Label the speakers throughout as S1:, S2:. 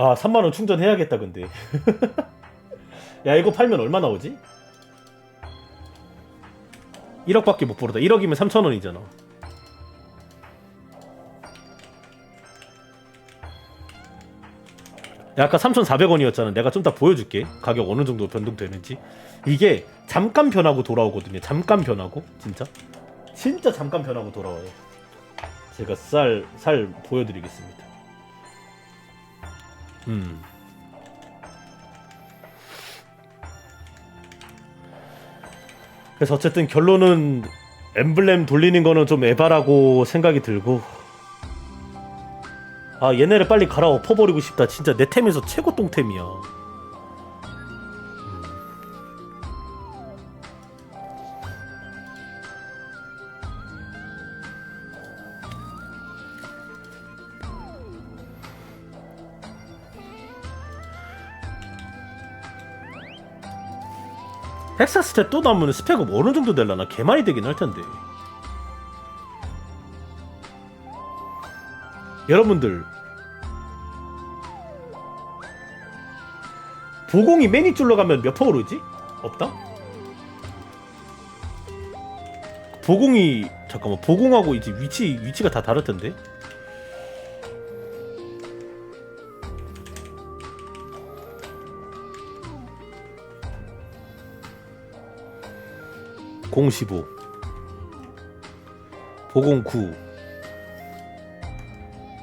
S1: 아 3만원 충전해야겠다 근데 야 이거 팔면 얼마 나오지? 1억밖에 못 벌었다 1억이면 3천원이잖아 야, 아까 3,400원이었잖아. 내가 좀 더 보여줄게. 가격 어느 정도 변동되는지. 이게 잠깐 변하고 돌아오거든요. 잠깐 변하고 진짜. 진짜 잠깐 변하고 돌아와요. 제가 쌀, 살 보여드리겠습니다. 음. 그래서 어쨌든 결론은 엠블렘 돌리는 거는 좀 에바라고 생각이 들고. 아 얘네를 빨리 갈아 엎어버리고 싶다. 진짜 내 템에서 최고 똥템이야 헥사 스텝 또 나오면 스펙업 어느 정도 될라나 개 많이 되긴 할 텐데 여러분들 보공이 매니줄로 가면 몇 퍼 오르지? 없다? 보공이 잠깐만 보공하고 이제 위치 위치가 다 다를 텐데. 공15 보공 9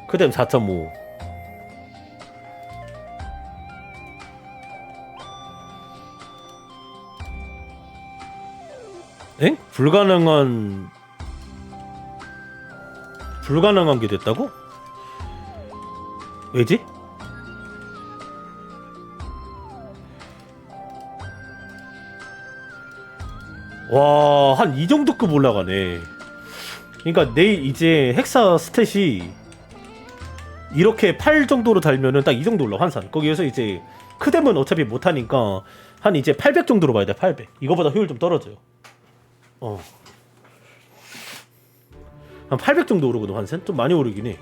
S1: 그다음 4.5 엥? 불가능한 불가능한 게 됐다고? 왜지? 와, 한 이 정도급 올라가네. 그러니까 내일 이제 헥사 스탯이 이렇게 8 정도로 달면은 딱 이 정도 올라 환산. 거기에서 이제 크뎀은 어차피 못 하니까 한 이제 800 정도로 봐야 돼. 800. 이거보다 효율 좀 떨어져요. 어. 한 800 정도 오르거든 환산. 좀 많이 오르긴 해.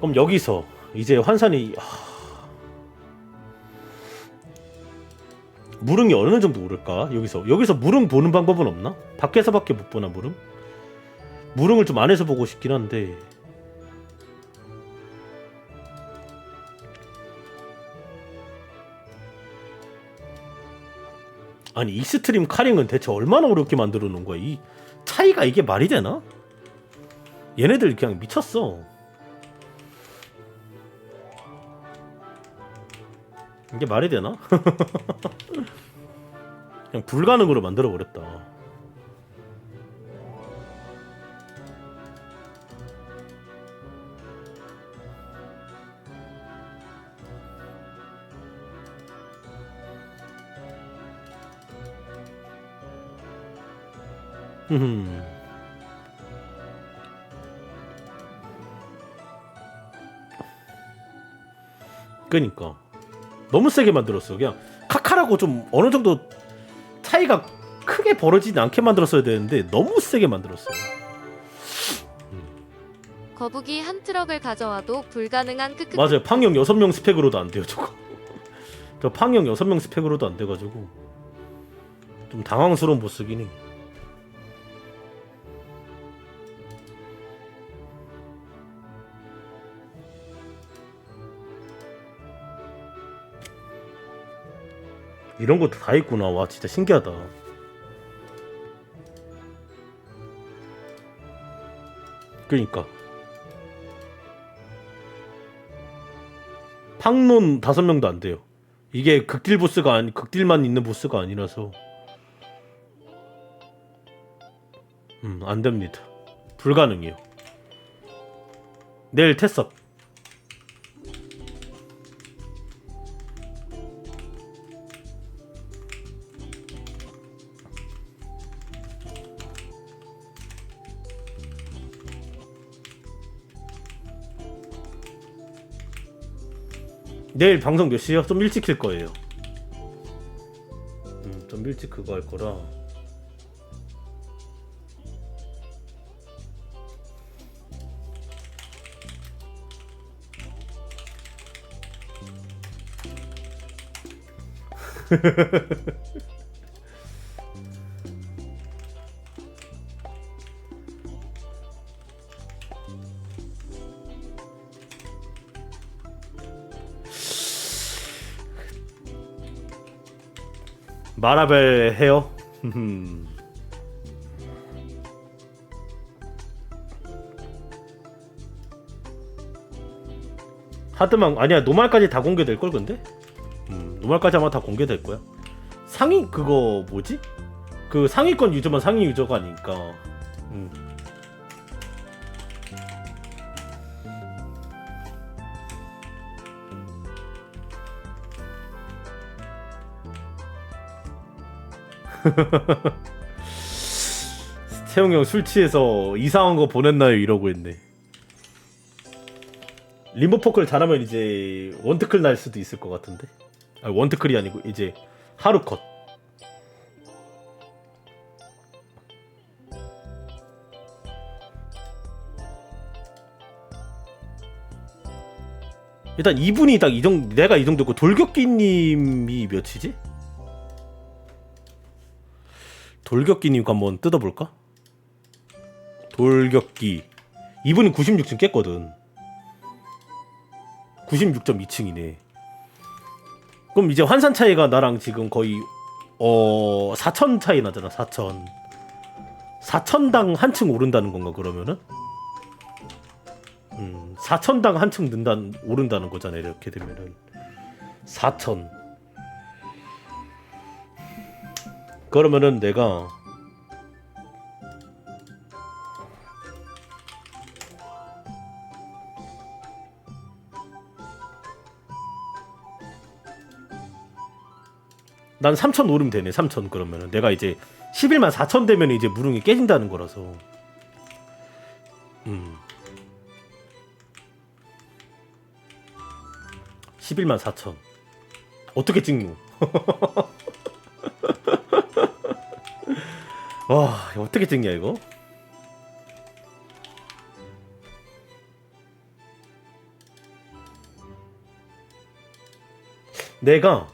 S1: 그럼 여기서 이제 환산이 하... 무릉이 어느 정도 오를까? 여기서 여기서 무릉 보는 방법은 없나? 밖에서밖에 못 보나 무릉? 무릉을 좀 안에서 보고 싶긴 한데 아니 이 스트림 카링은 대체 얼마나 어렵게 만들어 놓은 거야? 이 차이가 이게 말이 되나? 얘네들 그냥 미쳤어. 이게 말이 되나? 그냥 불가능으로 만들어 버렸다. 흠. 그니까 너무 세게 만들었어. 그냥 카카라고 좀 어느 정도 차이가 크게 벌어지지 않게 만들었어야 되는데 너무 세게 만들었어.
S2: 거북이 한 트럭을 가져와도 불가능한 크크
S1: 맞아요. 팡형 6명 스펙으로도 안 돼요, 저거. 저 팡형 6명 스펙으로도 안 돼가지고 좀 당황스러운 보스긴 해. 이런 것도 다 있구나. 와, 진짜 신기하다. 그니까. 팡론 다섯 명도 안 돼요. 이게 극딜 보스가 아니 극딜만 있는 보스가 아니라서 음, 안 됩니다. 불가능해요. 내일 테스업. 내일 방송 몇 시요? 좀 일찍 킬 거예요. 음, 좀 일찍 그거 할 거라 마라벨 해요? 하드만 아니야 노말까지 다 공개될 걸 근데? 음, 노말까지 아마 다 공개될 거야. 상위 그거 뭐지? 그 상위권 유저만 상위 유저가 아니니까. 음. 태용 형 술 취해서 이상한 거 보냈나요 이러고 있네. 림보 포크를 잘하면 이제 원트클 날 수도 있을 것 같은데. 아 원트클이 아니고 이제 하루 컷. 일단 이분이 딱 이 정도 내가 이 정도고 돌격기님이 몇이지? 돌격기님 거 한번 뜯어볼까? 돌격기. 이분이 96층 깼거든. 96.2층이네. 그럼 이제 환산 차이가 나랑 지금 거의 어 4천 차이 나잖아 4천. 4천당 한층 오른다는 건가 그러면은? 음 4천당 한층 는다는 오른다는 거잖아 이렇게 되면은. 4천 그러면은 내가 난 3천 오르면 되네 3천 그러면은. 내가 이제 11만 4천 되면 이제 무릉이 깨진다는 거라서. 음. 11만 4천. 어떻게 찍노 와 어떻게 찍냐 이거? 내가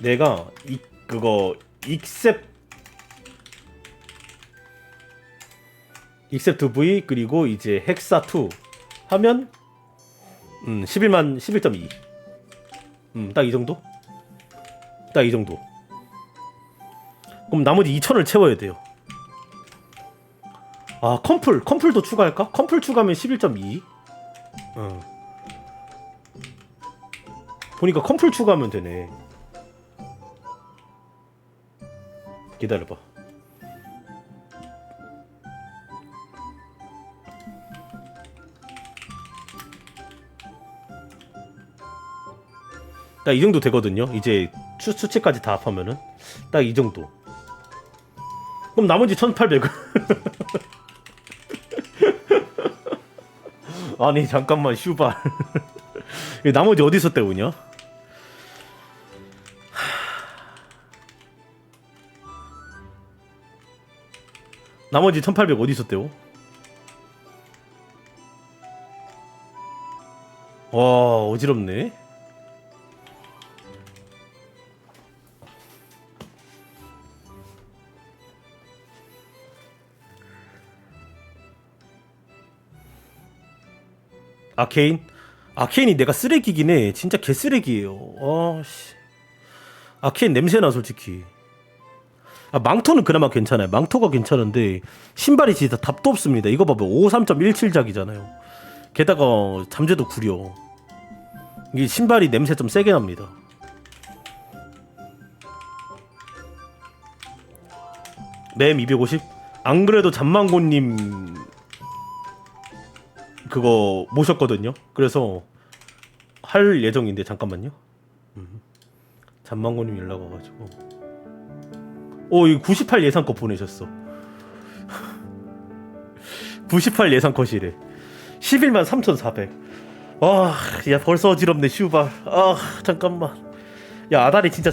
S1: 내가 이 그거 익셉 익셉트 V 그리고 이제 헥사 2 하면 음 11만 11.2 음 딱 이 정도? 딱 이 정도 그럼 나머지 2천을 채워야 돼요 아 컴플 컴플도 추가할까 컴플 추가하면 11.2 어. 보니까 컴플 추가하면 되네 기다려봐. 딱 이 정도 되거든요. 이제 추, 수치까지 다 합하면은 딱 이 정도. 그럼 나머지 1,800은 아니 잠깐만 슈발 나머지 어디서 때우냐? 나머지 1800 어디서 떼오? 와 어지럽네 아케인? 아케인이 내가 쓰레기긴 해 진짜 개쓰레기예요 아씨 아케인 냄새나 솔직히 아, 망토는 그나마 괜찮아요. 망토가 괜찮은데 신발이 진짜 답도 없습니다. 이거 봐봐. 53.17작이잖아요. 게다가 잠재도 구려. 이게 신발이 냄새 좀 세게 납니다. 램 250? 안 그래도 잠망고님 그거 모셨거든요. 그래서 할 예정인데 잠깐만요. 음. 잠망고님 연락 와가지고. 오, 이거 98 예상 컷 보내셨어. 98 예상 컷이래. 11만 3,400. 와, 야 벌써 어지럽네 슈발. 아, 잠깐만. 야 아다리 진짜 잘